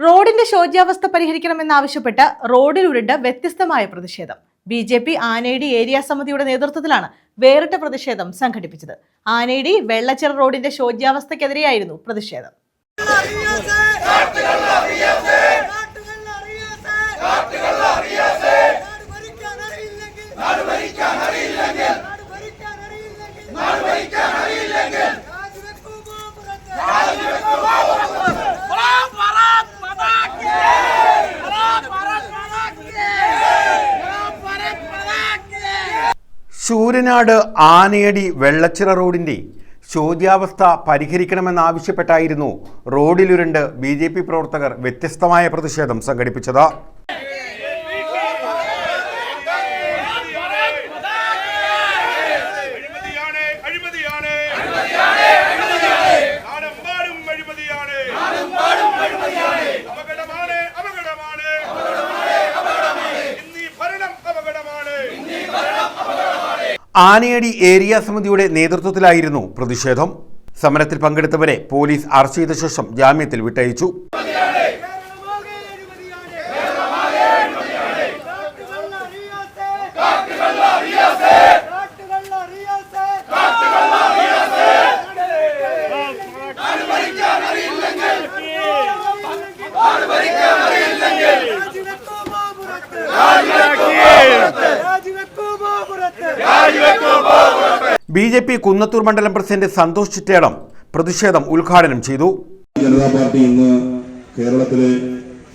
റോഡിന്റെ ശോച്യാവസ്ഥ പരിഹരിക്കണമെന്നാവശ്യപ്പെട്ട് റോഡിൽ ഉരുണ്ട് വ്യത്യസ്തമായ പ്രതിഷേധം B J P Anayadi area സമിതിയുടെ നേതൃത്വത്തിലാണ് വേറിട്ട പ്രതിഷേധം സംഘടിപ്പിച്ചത് ആനേടി വെള്ളച്ചിറ റോഡിന്റെ ശോച്യാവസ്ഥക്കെതിരെയായിരുന്നു പ്രതിഷേധം ശൂരനാട് ആനയടി വെള്ളച്ചിറ റോഡിന്റെ ശോച്യാവസ്ഥ പരിഹരിക്കണമെന്നാവശ്യപ്പെട്ടായിരുന്നു റോഡിലുരുണ്ട് ബി ജെ പി പ്രവർത്തകർ വ്യത്യസ്തമായ പ്രതിഷേധം സംഘടിപ്പിച്ചത്. ആനയടി ഏരിയ സമിതിയുടെ നേതൃത്വത്തിലായിരുന്നു പ്രതിഷേധം. സമരത്തിൽ പങ്കെടുത്തവരെ പോലീസ് അറസ്റ്റ് ചെയ്ത ശേഷം ജാമ്യത്തിൽ വിട്ടയച്ചു. ബി ജെ പി കുന്നത്തൂർ മണ്ഡലം പ്രസിഡന്റ് സന്തോഷ് ചിറ്റേടം പ്രതിഷേധം ഉദ്ഘാടനം ചെയ്തു. ജനതാ പാർട്ടി ഇന്ന് കേരളത്തിലെ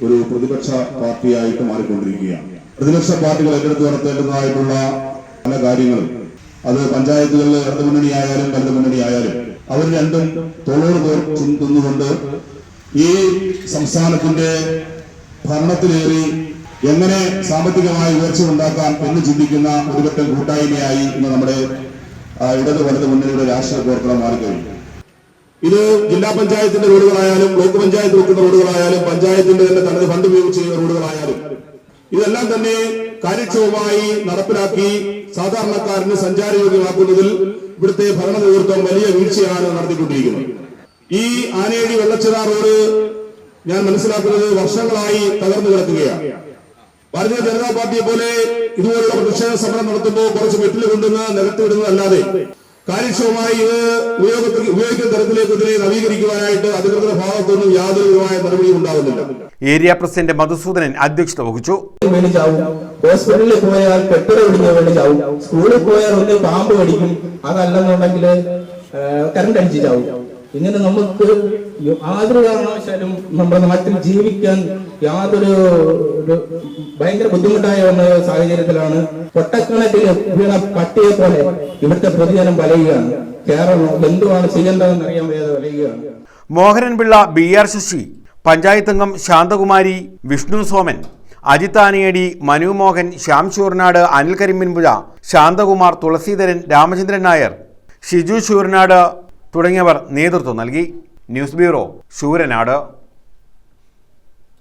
ഒരു പ്രതിപക്ഷ പാർട്ടിയായിട്ട് മാറിക്കൊണ്ടിരിക്കുകയാണ്. പ്രതിപക്ഷ പാർട്ടികൾ ഏറ്റെടുത്ത് നടത്തേണ്ടതായിട്ടുള്ള പല കാര്യങ്ങളും അത് പഞ്ചായത്തുകളിൽ ഇടതു മുന്നണിയായാലും വലതു മുന്നണിയായാലും അവർ രണ്ടും തൊഴിൽ തോർ ചിന്തുന്നുകൊണ്ട് ഈ സംസ്ഥാനത്തിന്റെ ഭരണത്തിലേറി എങ്ങനെ സാമ്പത്തികമായി ഉയർച്ച ഉണ്ടാക്കാം എന്ന് ചിന്തിക്കുന്ന ഒരുപറ്റം കൂട്ടായ്മയായി ഇന്ന് നമ്മുടെ ഇടത് വലത് മുന്നണിയുടെ രാഷ്ട്രീയ പ്രവർത്തനം മാറിക്കഴിഞ്ഞു. ഇത് ജില്ലാ പഞ്ചായത്തിന്റെ റോഡുകളായാലും ബ്ലോക്ക് പഞ്ചായത്ത് വെക്കുന്ന റോഡുകളായാലും പഞ്ചായത്തിന്റെ തന്നെ തനത് ഫണ്ട് ഉപയോഗിച്ച് ചെയ്യുന്ന റോഡുകളായാലും ഇതെല്ലാം തന്നെ കാര്യക്ഷമമായി നടപ്പിലാക്കി സാധാരണക്കാരന് സഞ്ചാരയോഗ്യമാക്കുന്നതിൽ ഇവിടുത്തെ ഭരണ നേതൃത്വം വലിയ വീഴ്ചയാണ് നടത്തിക്കൊണ്ടിരിക്കുന്നത്. ഈ ആനേടി വെള്ളച്ചിറ റോഡ് ഞാൻ മനസ്സിലാക്കുന്നത് വർഷങ്ങളായി തകർന്നു കിടക്കുകയാണ്. ഭാരതീയ ജനതാ പാർട്ടിയെ പോലെ ഇതുപോലുള്ള പ്രതിഷേധ സമരം നടത്തുമ്പോൾ കുറച്ച് മെറ്റിൽ കൊണ്ടുവന്ന് നിരത്തിവിടുന്നതല്ലാതെ കാര്യക്ഷമമായി ഇത് ഉപയോഗത്തിൽ ഉപയോഗിക്കുന്ന തരത്തിലേക്ക് ഇതിനെ നവീകരിക്കുവാനായിട്ട് അധികൃതരുടെ ഭാഗത്തുനിന്നും യാതൊരു വിധമായ നടപടിയും ഉണ്ടാകുന്നില്ല. ഏരിയ പ്രസിഡന്റ് മധുസൂദനൻ അധ്യക്ഷത വഹിച്ചു. ഹോസ്പിറ്റലിൽ പോയാൽ പെട്രോൾ പിടിക്കാൻ വേണ്ടി ചാവും. സ്കൂളിൽ പോയാൽ ഒന്ന് പാമ്പ് കടിക്കും. അതല്ലെന്നുണ്ടെങ്കിൽ കറണ്ട് അടിച്ച് ചാവും. ഇങ്ങനെ നമുക്ക് യാതൊരു കാരണവശാലും നമ്മുടെ നാട്ടിൽ ജീവിക്കാൻ യാതൊരു ഭയങ്കര ബുദ്ധിമുട്ടായ ഒന്ന് സാഹചര്യത്തിലാണ് പൊട്ടക്കിണറ്റിൽ വീണ പട്ടിയെ പോലെ ഇവിടുത്തെ പൊതുജനം വലയുകയാണ്. കേരളം എന്തുവാണ് ചെയ്യേണ്ടതെന്ന് അറിയാൻ വയ്യാതെ വലയുകയാണ്. മോഹനൻ പിള്ള ബി ആർ ശശി പഞ്ചായത്ത് അംഗം ശാന്തകുമാരി വിഷ്ണു സോമൻ അജിത് ആനയടി മനു മോഹൻ ശ്യാം ശൂർനാട് അനിൽ കരിമ്പിൻപുഴ ശാന്തകുമാർ തുളസീധരൻ രാമചന്ദ്രൻ നായർ ഷിജു ശൂർനാട് തുടങ്ങിയവർ നേതൃത്വം നൽകി. News bureau Sooranad